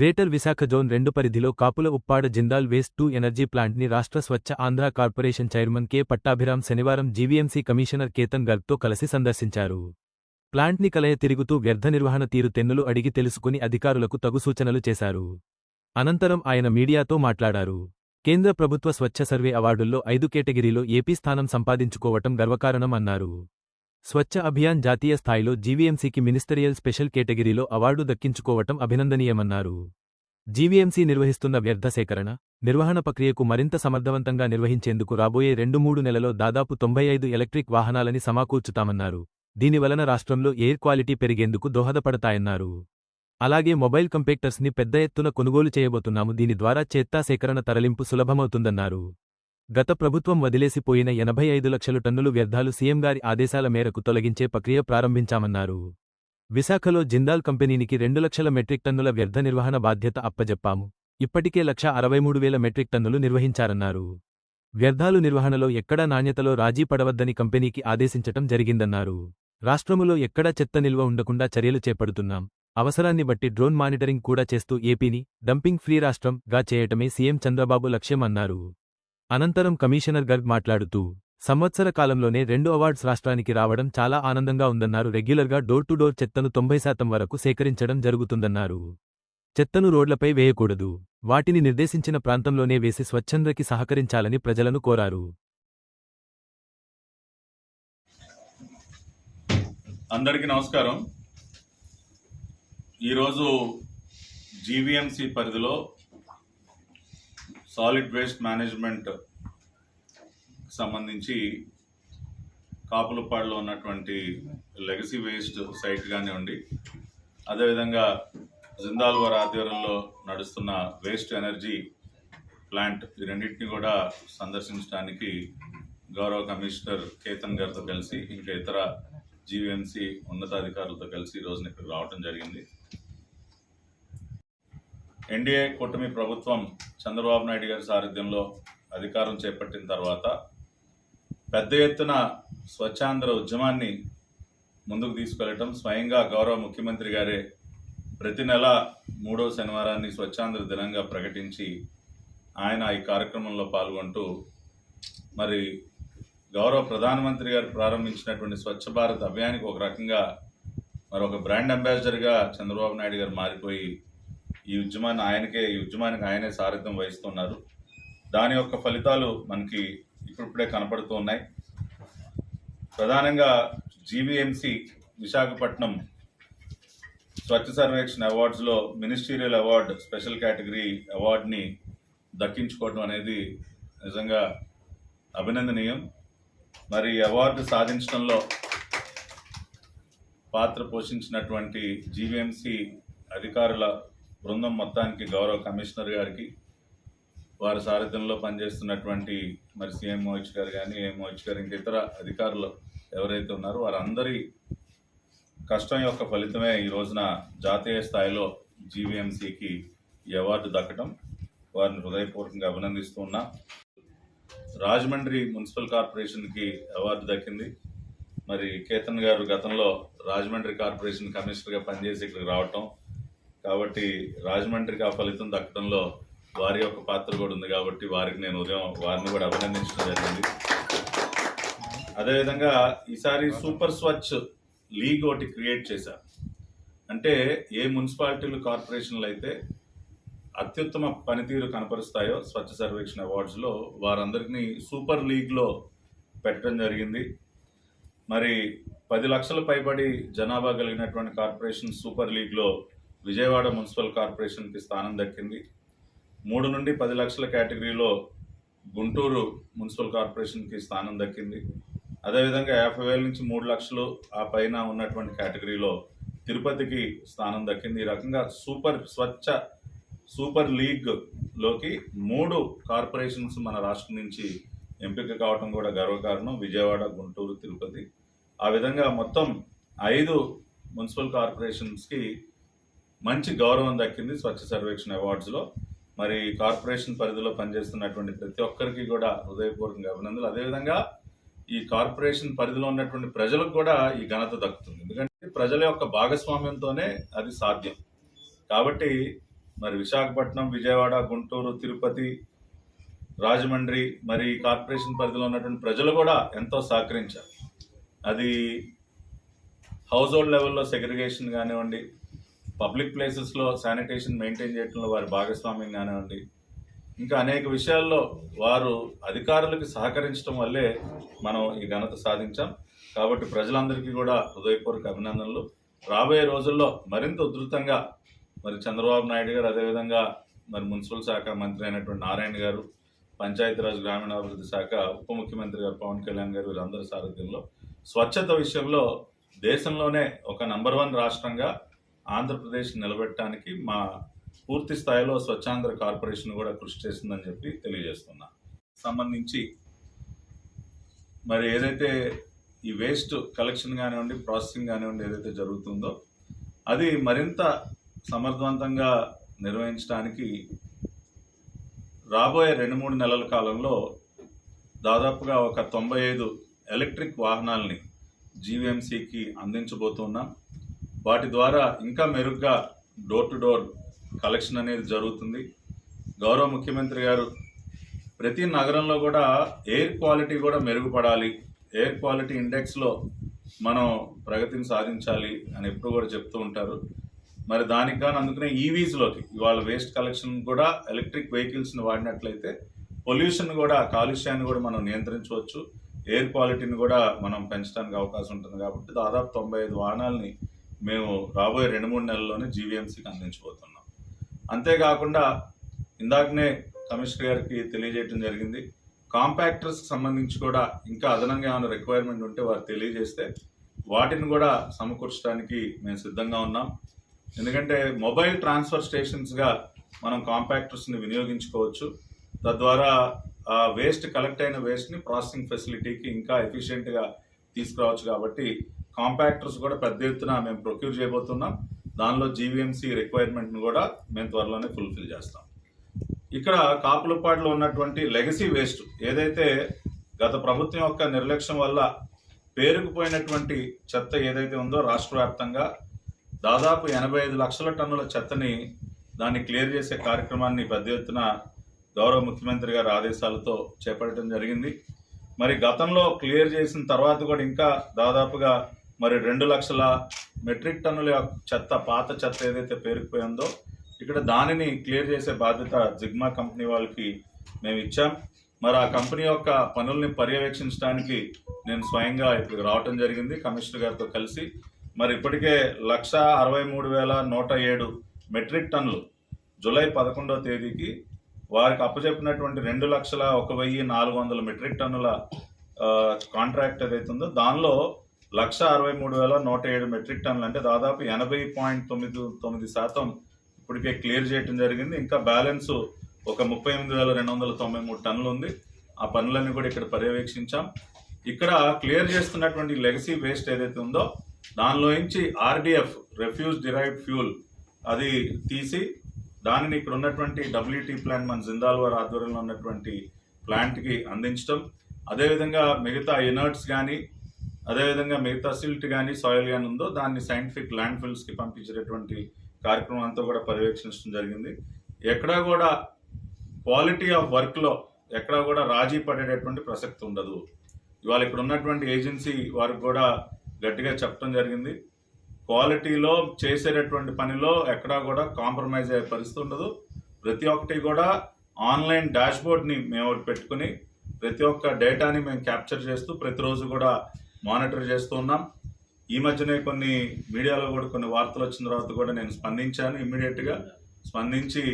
Greater Visakha zone రెండు పరిధిలో Kapula Uppada Jindal waste to energy ప్లాంట్ని రాష్ట్ర Swachh Andhra corporation chairman K Pattabhiram శనివారం జీవీఎంసీ కమిషనర్ కేతన్ గర్గ్తో కలిసి సందర్శించారు. ప్లాంట్ని కలయ తిరుగుతూ వ్యర్థ నిర్వహణ తీరు తెన్నులు అడిగి తెలుసుకుని అధికారులకు తగు సూచనలు చేశారు. అనంతరం ఆయన మీడియాతో మాట్లాడారు. కేంద్ర ప్రభుత్వ స్వచ్ఛ సర్వే అవార్డుల్లో ఐదు కేటగిరీలో ఏపీ స్థానం సంపాదించుకోవటం గర్వకారణం అన్నారు. స్వచ్ఛ అభియాన్ జాతీయ స్థాయిలో జీవీఎంసీకి మినిస్టరియల్ స్పెషల్ కేటగిరీలో అవార్డు దక్కించుకోవటం అభినందనీయమన్నారు. జీవీఎంసీ నిర్వహిస్తున్న వ్యర్థ సేకరణ నిర్వహణ ప్రక్రియకు మరింత సమర్థవంతంగా నిర్వహించేందుకు రాబోయే రెండు మూడు నెలలో దాదాపు తొంభై ఐదు ఎలక్ట్రిక్ వాహనాలని సమకూర్చుతామన్నారు. దీనివలన రాష్ట్రంలో ఎయిర్ క్వాలిటీ పెరిగేందుకు దోహదపడతాయన్నారు. అలాగే మొబైల్ కంపెక్టర్స్ని పెద్ద ఎత్తున కొనుగోలు చేయబోతున్నాము. దీని ద్వారా చెత్తా సేకరణ తరలింపు సులభమవుతుందన్నారు. గత ప్రభుత్వం వదిలేసిపోయిన ఎనభై ఐదు లక్షలు టన్నులు వ్యర్థాలు సీఎం గారి ఆదేశాల మేరకు తొలగించే ప్రక్రియ ప్రారంభించామన్నారు. విశాఖలో జిందాల్ కంపెనీనికి రెండు లక్షల మెట్రిక్ టన్నుల వ్యర్థ నిర్వహణ బాధ్యత అప్పజెప్పాము. ఇప్పటికే లక్ష అరవై మూడు వేల మెట్రిక్ టన్నులు నిర్వహించారన్నారు. వ్యర్థాలు నిర్వహణలో ఎక్కడా నాణ్యతలో రాజీ పడవద్దని కంపెనీకి ఆదేశించటం జరిగిందన్నారు. రాష్ట్రములో ఎక్కడా చెత్త నిల్వ ఉండకుండా చర్యలు చేపడుతున్నాం. అవసరాన్ని బట్టి డ్రోన్ మానిటరింగ్ కూడా చేస్తూ ఏపీని డంపింగ్ ఫ్రీ రాష్ట్రం గా చేయటమే సీఎం చంద్రబాబు లక్ష్యం అన్నారు అనంతరం కమిషనర్ గర్గ్ మాట్లాడుతూ సంవత్సర కాలంలోనే రెండు అవార్డ్స్ రాష్ట్రానికి రావడం చాలా ఆనందంగా ఉందన్నారు. రెగ్యులర్గా డోర్ టు డోర్ చెత్తను తొంభై శాతం వరకు సేకరించడం జరుగుతుందన్నారు. చెత్తను రోడ్లపై వేయకూడదు. వాటిని నిర్దేశించిన ప్రాంతంలోనే వేసి స్వచ్ఛందకి సహకరించాలని ప్రజలను కోరారు. అందరికీ నమస్కారం. ఈరోజు జీవీఎంసీ పరిధిలో సాలిడ్ వేస్ట్ మేనేజ్మెంట్ సంబంధించి కాపులపాడులో ఉన్నటువంటి లెగసీ వేస్ట్ సైట్ కానివ్వండి అదేవిధంగా జిందాల్ వారి ఆధ్వర్యంలో నడుస్తున్న వేస్ట్ ఎనర్జీ ప్లాంట్ ఈ రెండింటిని కూడా సందర్శించడానికి గౌరవ కమిషనర్ కేతన్ గారితో కలిసి ఇంకా ఇతర జీవీఎంసీ ఉన్నతాధికారులతో కలిసి ఈ రోజున రావడం జరిగింది. ఎన్డీఏ కూటమి ప్రభుత్వం చంద్రబాబు నాయుడు గారి సారథ్యంలో అధికారం చేపట్టిన తర్వాత పెద్ద ఎత్తున స్వచ్ఛాంధ్ర ఉద్యమాన్ని ముందుకు తీసుకెళ్ళటం స్వయంగా గౌరవ ముఖ్యమంత్రి గారే ప్రతి నెల మూడవ శనివారాన్ని స్వచ్ఛాంధ్ర దినంగా ప్రకటించి ఆయన ఈ కార్యక్రమంలో పాల్గొంటూ మరి గౌరవ ప్రధానమంత్రి గారు ప్రారంభించినటువంటి స్వచ్ఛ భారత్ అభియానికి ఒక రకంగా మరి ఒక బ్రాండ్ అంబాసిడర్గా చంద్రబాబు నాయుడు గారు మారిపోయి ఈ ఉద్యమాన్ని ఆయనకే ఈ ఉద్యమానికి ఆయనే సారథ్యం వహిస్తున్నారు. దాని యొక్క ఫలితాలు మనకి ఇప్పుడిప్పుడే కనపడుతూ ఉన్నాయి. ప్రధానంగా జీవీఎంసీ విశాఖపట్నం స్వచ్ఛ సర్వేక్షణ అవార్డ్స్లో మినిస్టీరియల్ అవార్డ్ స్పెషల్ కేటగిరీ అవార్డుని దక్కించుకోవడం అనేది నిజంగా అభినందనీయం. మరి అవార్డు సాధించడంలో పాత్ర పోషించినటువంటి జీవీఎంసీ అధికారుల బృందం మొత్తానికి గౌరవ కమిషనర్ గారికి వారి సారథ్యంలో పనిచేస్తున్నటువంటి మరి సీఎంఓహెచ్ గారు కానీ ఏఎంఓహెచ్ గారు ఇంకా ఇతర అధికారులు ఎవరైతే ఉన్నారో వారందరి కష్టం యొక్క ఫలితమే ఈ రోజున జాతీయ స్థాయిలో జీవీఎంసీకి ఈ అవార్డు దక్కడం వారిని హృదయపూర్వకంగా అభినందిస్తూ ఉన్నా. రాజమండ్రి మున్సిపల్ కార్పొరేషన్కి అవార్డు దక్కింది. మరి కేతన్ గారు గతంలో రాజమండ్రి కార్పొరేషన్ కమిషనర్గా పనిచేసి ఇక్కడికి రావటం. కాబట్టి రాజమండ్రికి ఆ ఫలితం దక్కడంలో వారి యొక్క పాత్ర కూడా ఉంది కాబట్టి వారికి నేను ఉదయం వారిని కూడా అభినందించడం జరిగింది. అదేవిధంగా ఈసారి సూపర్ స్వచ్ఛ లీగ్ ఒకటి క్రియేట్ చేశారు అంటే ఏ మున్సిపాలిటీలు కార్పొరేషన్లు అయితే అత్యుత్తమ పనితీరు కనపరుస్తాయో స్వచ్ఛ సర్వేక్షణ అవార్డ్స్లో వారందరినీ సూపర్ లీగ్లో పెట్టడం జరిగింది. మరి పది లక్షల పైబడి జనాభా కలిగినటువంటి కార్పొరేషన్ సూపర్ లీగ్లో విజయవాడ మున్సిపల్ కార్పొరేషన్కి స్థానం దక్కింది. మూడు నుండి పది లక్షల కేటగిరీలో గుంటూరు మున్సిపల్ కార్పొరేషన్కి స్థానం దక్కింది. అదేవిధంగా యాభై వేల నుంచి మూడు లక్షలు ఆ పైన ఉన్నటువంటి కేటగిరీలో తిరుపతికి స్థానం దక్కింది. ఈ రకంగా సూపర్ స్వచ్ఛ సూపర్ లీగ్లోకి మూడు కార్పొరేషన్స్ మన రాష్ట్రం నుంచి ఎంపిక కావడం కూడా గర్వకారణం. విజయవాడ గుంటూరు తిరుపతి. ఆ విధంగా మొత్తం ఐదు మున్సిపల్ కార్పొరేషన్స్కి మంచి గౌరవం దక్కింది స్వచ్ఛ సర్వేక్షణ అవార్డ్స్లో. మరి కార్పొరేషన్ పరిధిలో పనిచేస్తున్నటువంటి ప్రతి ఒక్కరికి కూడా హృదయపూర్వకంగా అభినందనలు. అదేవిధంగా ఈ కార్పొరేషన్ పరిధిలో ఉన్నటువంటి ప్రజలకు కూడా ఈ ఘనత దక్కుతుంది. ఎందుకంటే ప్రజల యొక్క భాగస్వామ్యంతోనే అది సాధ్యం. కాబట్టి మరి విశాఖపట్నం విజయవాడ గుంటూరు తిరుపతి రాజమండ్రి మరి ఈ కార్పొరేషన్ పరిధిలో ఉన్నటువంటి ప్రజలు కూడా ఎంతో సహకరించారు. అది హౌస్ హోల్డ్ లెవెల్లో సెగ్రిగేషన్ కానివ్వండి పబ్లిక్ ప్లేసెస్లో శానిటేషన్ మెయింటైన్ చేయడంలో వారి భాగస్వామ్యం కానివ్వండి ఇంకా అనేక విషయాల్లో వారు అధికారులకు సహకరించడం వల్లే మనం ఈ ఘనత సాధించాం. కాబట్టి ప్రజలందరికీ కూడా హృదయపూర్వక అభినందనలు. రాబోయే రోజుల్లో మరింత ఉధృతంగా మరి చంద్రబాబు నాయుడు గారు అదేవిధంగా మరి మున్సిపల్ శాఖ మంత్రి అయినటువంటి నారాయణ గారు పంచాయతీరాజ్ గ్రామీణాభివృద్ధి శాఖ ఉప ముఖ్యమంత్రి గారు పవన్ కళ్యాణ్ గారు వీరందరి సారథ్యంలో స్వచ్ఛత విషయంలో దేశంలోనే ఒక నంబర్ వన్ రాష్ట్రంగా ఆంధ్రప్రదేశ్ నిలబెట్టడానికి మా పూర్తి స్థాయిలో స్వచ్ఛాంధ్ర కార్పొరేషన్ కూడా కృషి చేస్తుందని చెప్పి తెలియజేస్తున్నా. సంబంధించి మరి ఏదైతే ఈ వేస్ట్ కలెక్షన్ కానివ్వండి ప్రాసెసింగ్ కానివ్వండి ఏదైతే జరుగుతుందో అది మరింత సమర్థవంతంగా నిర్వహించడానికి రాబోయే రెండు మూడు నెలల కాలంలో దాదాపుగా ఒక తొంభై ఐదు ఎలక్ట్రిక్ వాహనాల్ని జీవీఎంసీకి అందించబోతున్నాం. వాటి ద్వారా ఇంకా మెరుగ్గా డోర్ టు డోర్ కలెక్షన్ అనేది జరుగుతుంది. గౌరవ ముఖ్యమంత్రి గారు ప్రతి నగరంలో కూడా ఎయిర్ క్వాలిటీ కూడా మెరుగుపడాలి. ఎయిర్ క్వాలిటీ ఇండెక్స్లో మనం ప్రగతిని సాధించాలి అని ఎప్పుడు కూడా చెప్తూ ఉంటారు. మరి దానికి కానీ అందుకనే e ఈవీస్లోకి ఇవాళ వేస్ట్ కలెక్షన్ కూడా ఎలక్ట్రిక్ వెహికల్స్ని వాడినట్లయితే పొల్యూషన్ కూడా కాలుష్యాన్ని కూడా మనం నియంత్రించవచ్చు. ఎయిర్ క్వాలిటీని కూడా మనం పెంచడానికి అవకాశం ఉంటుంది కాబట్టి దాదాపు తొంభై ఐదు వాహనాలని మేము రాబోయే రెండు మూడు నెలల్లోనే జీవీఎంసీకి అందించబోతున్నాం. అంతేకాకుండా ఇందాకనే కమిషనర్ గారికి తెలియజేయడం జరిగింది. కాంపాక్టర్స్కి సంబంధించి కూడా ఇంకా అదనంగా ఏమైనా రిక్వైర్మెంట్ ఉంటే వారు తెలియజేస్తే వాటిని కూడా సమకూర్చడానికి మేము సిద్ధంగా ఉన్నాం. ఎందుకంటే మొబైల్ ట్రాన్స్ఫర్ స్టేషన్స్గా మనం కాంపాక్టర్స్ని వినియోగించుకోవచ్చు. తద్వారా ఆ వేస్ట్ కలెక్ట్ అయిన వేస్ట్ని ప్రాసెసింగ్ ఫెసిలిటీకి ఇంకా ఎఫిషియెంట్గా తీసుకురావచ్చు కాబట్టి కాంపాక్టర్స్ కూడా పెద్ద ఎత్తున మేము ప్రొక్యూర్ చేయబోతున్నాం. దానిలో జీవీఎంసీ రిక్వైర్మెంట్ని కూడా మేము త్వరలోనే ఫుల్ఫిల్ చేస్తాం. ఇక్కడ కాపులపాడులో ఉన్నటువంటి లెగసీ వేస్ట్ ఏదైతే గత ప్రభుత్వం యొక్క నిర్లక్ష్యం వల్ల పేరుకుపోయినటువంటి చెత్త ఏదైతే ఉందో రాష్ట్ర వ్యాప్తంగా దాదాపు ఎనభై ఐదు లక్షల టన్నుల చెత్తని దాన్ని క్లియర్ చేసే కార్యక్రమాన్ని పెద్ద ఎత్తున గౌరవ ముఖ్యమంత్రి గారి ఆదేశాలతో చేపట్టడం జరిగింది. మరి గతంలో క్లియర్ చేసిన తర్వాత కూడా ఇంకా దాదాపుగా మరి రెండు లక్షల మెట్రిక్ టన్నుల చెత్త పాత చెత్త ఏదైతే పేరుకుపోయిందో ఇక్కడ దానిని క్లియర్ చేసే బాధ్యత జిగ్మా కంపెనీ వాళ్ళకి మేము ఇచ్చాం. మరి ఆ కంపెనీ యొక్క పనుల్ని పర్యవేక్షించడానికి నేను స్వయంగా ఇక్కడికి రావటం జరిగింది కమిషనర్ గారితో కలిసి. మరి ఇప్పటికే లక్ష అరవై మూడు వేల నూట ఏడు మెట్రిక్ టన్నులు జూలై పదకొండవ తేదీకి వారికి అప్పచెప్పినటువంటి రెండు లక్షల ఒక వెయ్యి నాలుగు వందల మెట్రిక్ టన్నుల కాంట్రాక్ట్ ఏదైతే ఉందో దానిలో లక్ష అరవై మూడు వేల నూట ఏడు మెట్రిక్ టన్నులు అంటే దాదాపు ఎనభై పాయింట్ తొమ్మిది తొమ్మిది శాతం ఇప్పటికే క్లియర్ చేయడం జరిగింది. ఇంకా బ్యాలెన్స్ ఒక ముప్పై ఎనిమిది వేల రెండు వందల తొంభై మూడు టన్నులు ఉంది ఆ పనులన్నీ కూడా ఇక్కడ పర్యవేక్షించాం. ఇక్కడ క్లియర్ చేస్తున్నటువంటి లెగసీ వేస్ట్ ఏదైతే ఉందో దానిలో నుంచి ఆర్డిఎఫ్ రెఫ్యూజ్ డిరైవ్డ్ ఫ్యూల్ అది తీసి దానిని ఇక్కడ ఉన్నటువంటి డబ్ల్యూటీ ప్లాంట్ మన జిందాల్ వారి ఆధ్వర్యంలో ఉన్నటువంటి ప్లాంట్కి అందించడం అదేవిధంగా మిగతా ఇనర్ట్స్ కానీ అదేవిధంగా మిగతా సిల్ట్ కానీ సాయిల్ కానీ ఉందో దాన్ని సైంటిఫిక్ ల్యాండ్ ఫిల్స్కి పంపించేటటువంటి కార్యక్రమం అంతా కూడా పర్యవేక్షించడం జరిగింది. ఎక్కడా కూడా క్వాలిటీ ఆఫ్ వర్క్లో ఎక్కడా కూడా రాజీ పడేటటువంటి ప్రసక్తి ఉండదు. ఇవాళ ఇక్కడ ఉన్నటువంటి ఏజెన్సీ వారికి కూడా గట్టిగా చెప్పడం జరిగింది. క్వాలిటీలో చేసేటటువంటి పనిలో ఎక్కడా కూడా కాంప్రమైజ్ అయ్యే పరిస్థితి ఉండదు. ప్రతి ఒక్కటి కూడా ఆన్లైన్ డాష్బోర్డ్ని మేము పెట్టుకుని ప్రతి ఒక్క డేటాని మేము క్యాప్చర్ చేస్తూ ప్రతిరోజు కూడా మానిటర్ చేస్తూ ఉన్నాం. ఈ మధ్యనే కొన్ని మీడియాలో కూడా కొన్ని వార్తలు వచ్చిన తర్వాత కూడా నేను స్పందించాను ఇమ్మీడియట్గా. స్పందించి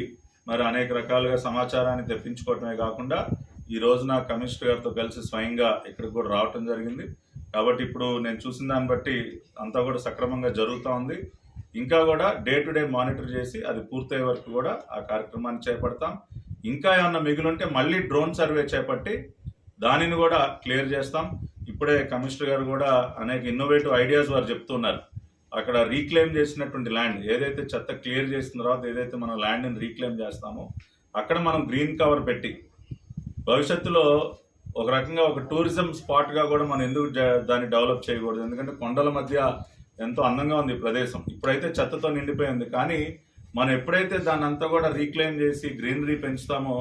మరి అనేక రకాలుగా సమాచారాన్ని తెప్పించుకోవటమే కాకుండా ఈ రోజున కమిషనర్ గారితో కలిసి స్వయంగా ఇక్కడికి కూడా రావటం జరిగింది. కాబట్టి ఇప్పుడు నేను చూసిన దాన్ని బట్టి అంతా కూడా సక్రమంగా జరుగుతూ ఉంది. ఇంకా కూడా డే టు డే మానిటర్ చేసి అది పూర్తయ్యే వరకు కూడా ఆ కార్యక్రమాన్ని చేపడతాం. ఇంకా ఏమన్నా మిగిలింటే మళ్ళీ డ్రోన్ సర్వే చేపట్టి దానిని కూడా క్లియర్ చేస్తాం. ఇప్పుడే కమిషనర్ గారు కూడా అనేక ఇన్నోవేటివ్ ఐడియాస్ వారు చెప్తున్నారు. అక్కడ రీక్లెయిమ్ చేసినటువంటి ల్యాండ్ ఏదైతే చెత్త క్లియర్ చేసిన తర్వాత ఏదైతే మనం ల్యాండ్ని రీక్లెయిమ్ చేస్తామో అక్కడ మనం గ్రీన్ కవర్ పెట్టి భవిష్యత్తులో ఒక రకంగా ఒక టూరిజం స్పాట్గా కూడా మనం ఎందుకు దాన్ని డెవలప్ చేయకూడదు? ఎందుకంటే కొండల మధ్య ఎంతో అందంగా ఉంది ఈ ప్రదేశం. ఇప్పుడైతే చెత్తతో నిండిపోయింది. కానీ మనం ఎప్పుడైతే దాన్ని అంతా కూడా రీక్లెయిమ్ చేసి గ్రీనరీ పెంచుతామో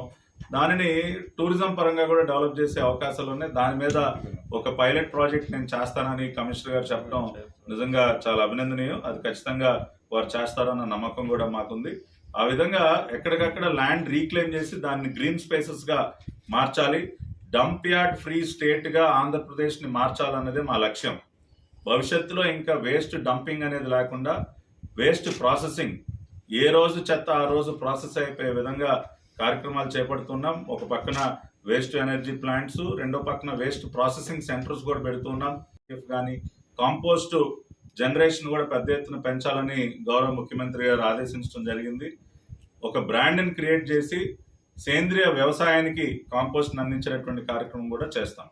దానిని టూరిజం పరంగా కూడా డెవలప్ చేసే అవకాశాలు ఉన్నాయి. దాని మీద ఒక పైలట్ ప్రాజెక్ట్ నేను చేస్తానని కమిషనర్ గారు చెప్పడం నిజంగా చాలా అభినందనీయం. అది ఖచ్చితంగా వారు చేస్తారన్న నమ్మకం కూడా మాకుంది. ఆ విధంగా ఎక్కడికక్కడ ల్యాండ్ రీక్లెయిమ్ చేసి దాన్ని గ్రీన్ స్పేసెస్గా మార్చాలి. డంప్ యార్డ్ ఫ్రీ స్టేట్గా ఆంధ్రప్రదేశ్ని మార్చాలన్నదే మా లక్ష్యం. భవిష్యత్తులో ఇంకా వేస్ట్ డంపింగ్ అనేది లేకుండా వేస్ట్ ప్రాసెసింగ్ ఏ రోజు చెత్త ఆ రోజు ప్రాసెస్ అయిపోయే విధంగా కార్యక్రమాలు చేపడుతున్నాం. ఒక పక్కన వేస్ట్ ఎనర్జీ ప్లాంట్స్ రెండో పక్కన వేస్ట్ ప్రాసెసింగ్ సెంటర్స్ కూడా పెడుతున్నాం. కానీ కాంపోస్ట్ జనరేషన్ కూడా పెద్ద ఎత్తున పెంచాలని గౌరవ ముఖ్యమంత్రి గారు ఆదేశించడం జరిగింది. ఒక బ్రాండ్ని క్రియేట్ చేసి సేంద్రియ వ్యవసాయానికి కాంపోస్ట్ని అందించేటటువంటి కార్యక్రమం కూడా చేస్తాం.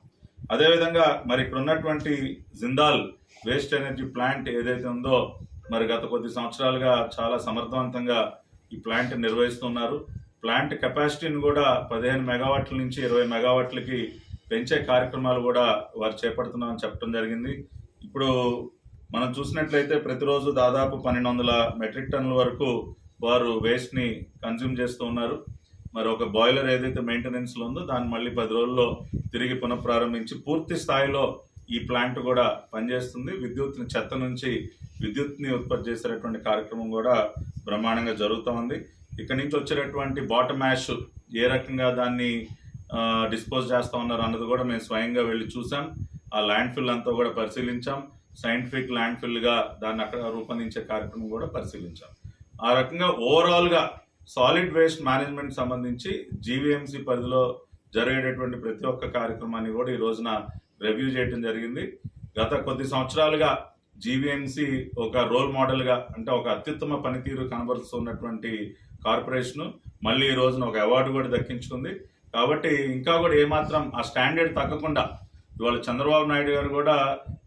అదేవిధంగా మరి ఇక్కడ ఉన్నటువంటి జిందాల్ వేస్ట్ ఎనర్జీ ప్లాంట్ ఏదైతే ఉందో మరి గత కొద్ది సంవత్సరాలుగా చాలా సమర్థవంతంగా ఈ ప్లాంట్ నిర్వహిస్తున్నారు. ప్లాంట్ కెపాసిటీని కూడా పదిహేను మెగావాట్ల నుంచి ఇరవై మెగావాట్లకి పెంచే కార్యక్రమాలు కూడా వారు చేపడుతున్నామని చెప్పడం జరిగింది. ఇప్పుడు మనం చూసినట్లయితే ప్రతిరోజు దాదాపు పన్నెండు వందల మెట్రిక్ టన్నుల వరకు వారు వేస్ట్ని కన్జ్యూమ్ చేస్తూ ఉన్నారు. మరి ఒక బాయిలర్ ఏదైతే మెయింటెనెన్స్లో ఉందో దాన్ని మళ్ళీ పది రోజుల్లో తిరిగి పునఃప్రారంభించి పూర్తి స్థాయిలో ఈ ప్లాంట్ కూడా పనిచేస్తుంది. విద్యుత్ని చెత్త నుంచి విద్యుత్ని ఉత్పత్తి చేసేటటువంటి కార్యక్రమం కూడా బ్రహ్మాండంగా జరుగుతూ ఉంది. ఇక్కడ నుంచి వచ్చేటటువంటి బాటమ్ యాష్ ఏ రకంగా దాన్ని డిస్పోజ్ చేస్తూ ఉన్నారు అన్నది కూడా మేము స్వయంగా వెళ్ళి చూసాం ఆ ల్యాండ్ ఫిల్ అంతా కూడా పరిశీలించాం. సైంటిఫిక్ ల్యాండ్ ఫిల్గా దాన్ని అక్కడ రూపొందించే కార్యక్రమం కూడా పరిశీలించాం. ఆ రకంగా ఓవరాల్గా సాలిడ్ వేస్ట్ మేనేజ్మెంట్ సంబంధించి జీవీఎంసీ పరిధిలో జరిగేటటువంటి ప్రతి ఒక్క కార్యక్రమాన్ని కూడా ఈ రోజున రివ్యూ చేయడం జరిగింది. గత కొద్ది సంవత్సరాలుగా జీవీఎంసీ ఒక రోల్ మోడల్గా అంటే ఒక అత్యుత్తమ పనితీరు కనబరుస్తున్నటువంటి కార్పొరేషన్ మళ్ళీ ఈ రోజున ఒక అవార్డు కూడా దక్కించుకుంది. కాబట్టి ఇంకా కూడా ఏమాత్రం ఆ స్టాండర్డ్ తగ్గకుండా ఇవాళ చంద్రబాబు నాయుడు గారు కూడా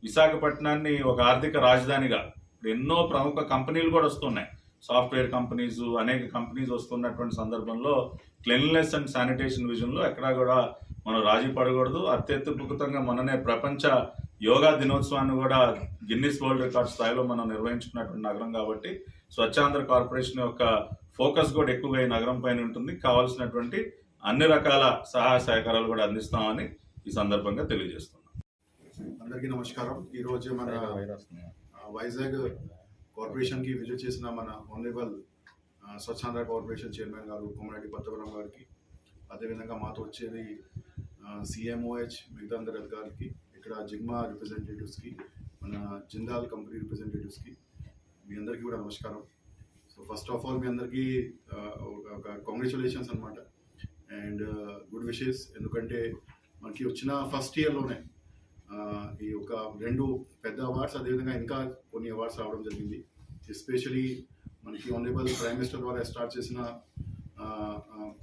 విశాఖపట్నాన్ని ఒక ఆర్థిక రాజధానిగా ఎన్నో ప్రముఖ కంపెనీలు కూడా వస్తున్నాయి. సాఫ్ట్వేర్ కంపెనీస్ అనేక కంపెనీస్ వస్తున్నటువంటి సందర్భంలో క్లీన్లెస్ అండ్ శానిటేషన్ విజన్లో ఎక్కడా కూడా మనం రాజీ పడకూడదు. అత్యద్భుతంగా మననే ప్రపంచ యోగా దినోత్సవాన్ని కూడా గిన్నిస్ వరల్డ్ రికార్డ్ స్థాయిలో మనం నిర్వహించుకున్నటువంటి నగరం కాబట్టి స్వచ్ఛాంధ్ర కార్పొరేషన్ యొక్క ఫోకస్ కూడా ఎక్కువగా ఈ నగరం పైన ఉంటుంది. కావాల్సినటువంటి అన్ని రకాల సహాయ సహకారాలు కూడా అందిస్తామని ఈ సందర్భంగా తెలియజేస్తున్నాం. అందరికీ నమస్కారం. ఈ రోజు మన వైజాగ్ కార్పొరేషన్కి విజిట్ చేసిన మన ఆనరబుల్ స్వచ్ఛాంధ్ర కార్పొరేషన్ చైర్మన్ గారు కొమరెడ్డి పత్తవరం గారికి అదేవిధంగా మాతో వచ్చేది సిఎంఓహెచ్ మిగతా అందరి అధికారులకి ఇక్కడ జిగ్మా రిప్రజెంటేటివ్స్కి మన జిందాల్ కంపెనీ రిప్రజెంటేటివ్స్కి మీ అందరికీ కూడా నమస్కారం. సో ఫస్ట్ ఆఫ్ ఆల్ మీ అందరికీ ఒక- కాంగ్రాచులేషన్స్ అనమాట అండ్ గుడ్ విషెస్ ఎందుకంటే మనకి వచ్చిన ఫస్ట్ ఇయర్లోనే ఈ ఒక రెండు పెద్ద అవార్డ్స్ అదేవిధంగా ఇంకా కొన్ని అవార్డ్స్ రావడం జరిగింది. ఎస్పెషలీ మనకి ఆనరేబుల్ ప్రైమ్ మినిస్టర్ ద్వారా స్టార్ట్ చేసిన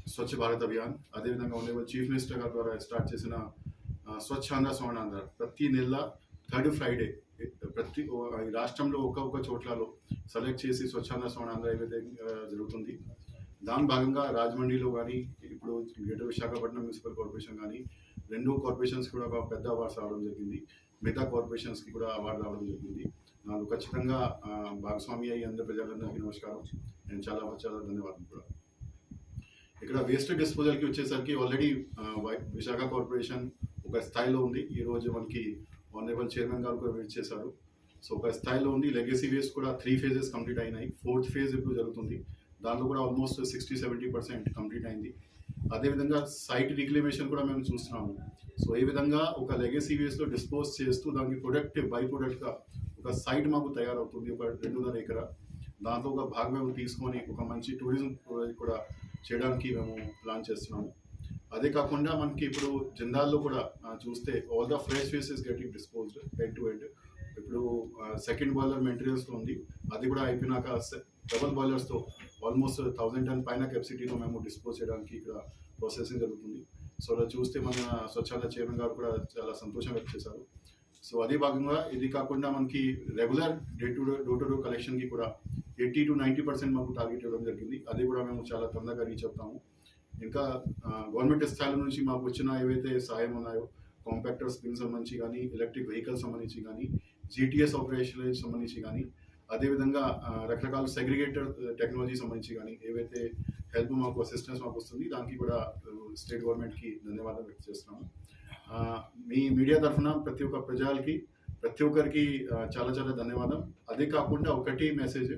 స్వచ్ఛ భారత్ అభియాన్. అదేవిధంగా ఆనరేబుల్ చీఫ్ మినిస్టర్ గారి ద్వారా స్టార్ట్ చేసిన ఆ, స్వచ్ఛాంధ్ర స్వర్ణాంధ్ర ప్రతి నెల థర్డ్ ఫ్రైడే ప్రతి ఈ రాష్ట్రంలో ఒక్కొక్క చోట్లలో సెలెక్ట్ చేసి స్వచ్ఛాంద స్వర్ణాంధ్ర ఏదైతే జరుగుతుంది. దాని భాగంగా రాజమండ్రిలో కానీ ఇప్పుడు గ్రేటర్ విశాఖపట్నం మున్సిపల్ కార్పొరేషన్ కానీ రెండు కార్పొరేషన్స్ కూడా ఒక పెద్ద అవార్డ్స్ రావడం జరిగింది. మిగతా కార్పొరేషన్స్కి కూడా అవార్డు రావడం జరిగింది. నాకు ఖచ్చితంగా భాగస్వామి అయ్యి అందరి ప్రజలందరికీ నమస్కారం. నేను చాలా చాలా ధన్యవాదాలు కూడా. ఇక్కడ వేస్ట్ డిస్పోజల్కి వచ్చేసరికి ఆల్రెడీ విశాఖ కార్పొరేషన్ ఒక స్థాయిలో ఉంది. ఈరోజు మనకి ఆనరబుల్ చైర్మన్ గారు కూడా విజిట్ చేశారు. సో ఒక స్థాయిలో ఉంది లెగసీ వేస్ కూడా త్రీ ఫేజెస్ కంప్లీట్ అయినాయి. ఫోర్త్ ఫేజ్ ఇప్పుడు జరుగుతుంది. దాంట్లో కూడా almost sixty seventy percent complete అయింది. అదేవిధంగా సైట్ రిక్లమేషన్ కూడా మేము చూస్తున్నాము. సో ఏ విధంగా ఒక లెగసీ వేస్లో డిస్పోజ్ చేస్తూ దానికి ప్రొడక్ట్ బై ప్రొడక్ట్గా ఒక సైట్ మాకు తయారవుతుంది. ఒక రెండున్నర ఎకరా. దాంతో ఒక భాగం మేము తీసుకొని ఒక మంచి టూరిజం కూడా చేయడానికి మేము ప్లాన్ చేస్తున్నాము. అదే కాకుండా మనకి ఇప్పుడు జిందాల్లో కూడా చూస్తే all the fresh faces getting disposed head to head ఇప్పుడు సెకండ్ బాయిలర్ మెటీరియల్స్తో ఉంది. అది కూడా అయిపోయినాక డబల్ బాయిలర్స్తో ఆల్మోస్ట్ థౌజండ్ టన్ పైన కెపాసిటీలో మేము డిస్పోజ్ చేయడానికి ఇక్కడ ప్రాసెసింగ్ జరుగుతుంది. సో అలా చూస్తే మన స్వచ్ఛాల చైర్మన్ గారు కూడా చాలా సంతోషం వ్యక్తం చేశారు. సో అదే భాగంగా ఇది కాకుండా మనకి regular day to day door to door కలెక్షన్కి కూడా ఎయిటీ టు నైంటీ పర్సెంట్ మాకు టార్గెట్ ఇవ్వడం జరిగింది. అది కూడా మేము చాలా తొందరగా రీచ్ అవుతాము. ఇంకా గవర్నమెంట్ స్థాయిల నుంచి మాకు వచ్చిన ఏవైతే సహాయం ఉన్నాయో కాంపాక్టర్ స్క్రీన్ సంబంధించి కానీ ఎలక్ట్రిక్ వెహికల్ సంబంధించి కానీ జీటీఎస్ ఆపరేషన్ సంబంధించి కానీ అదేవిధంగా రకరకాల సెగ్రిగేటర్ uh, టెక్నాలజీ సంబంధించి కానీ ఏవైతే హెల్ప్ మాకు అసిస్టెన్స్ మాకు వస్తుంది దానికి కూడా uh, స్టేట్ గవర్నమెంట్కి ధన్యవాదాలు వ్యక్తం చేస్తున్నాము. మీ మీడియా తరఫున ప్రతి ఒక్క ప్రజలకి ప్రతి ఒక్కరికి చాలా చాలా ధన్యవాదం. అదే కాకుండా ఒకటి మెసేజ్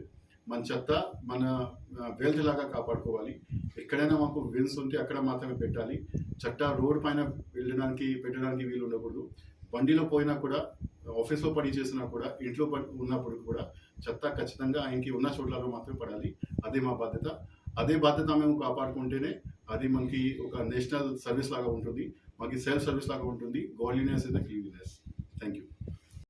మన చెత్త మన వెల్త్ లాగా కాపాడుకోవాలి. ఎక్కడైనా మాకు విన్స్ ఉంటే అక్కడ మాత్రమే పెట్టాలి. చెత్త రోడ్ పైన వెళ్ళడానికి పెట్టడానికి వీలు ఉండకూడదు. బండిలో పోయినా కూడా ఆఫీస్లో పని చేసినా కూడా ఇంట్లో పని ఉన్నప్పుడు కూడా చెత్త ఖచ్చితంగా ఆయనకి ఉన్న చోట్లలో మాత్రమే పడాలి. అదే మా బాధ్యత. అదే బాధ్యత మేము కాపాడుకుంటేనే అది మనకి ఒక నేషనల్ సర్వీస్ లాగా ఉంటుంది. మాకు సెల్ఫ్ సర్వీస్ లాగా ఉంటుంది. Godliness is the cleanliness. Thank you.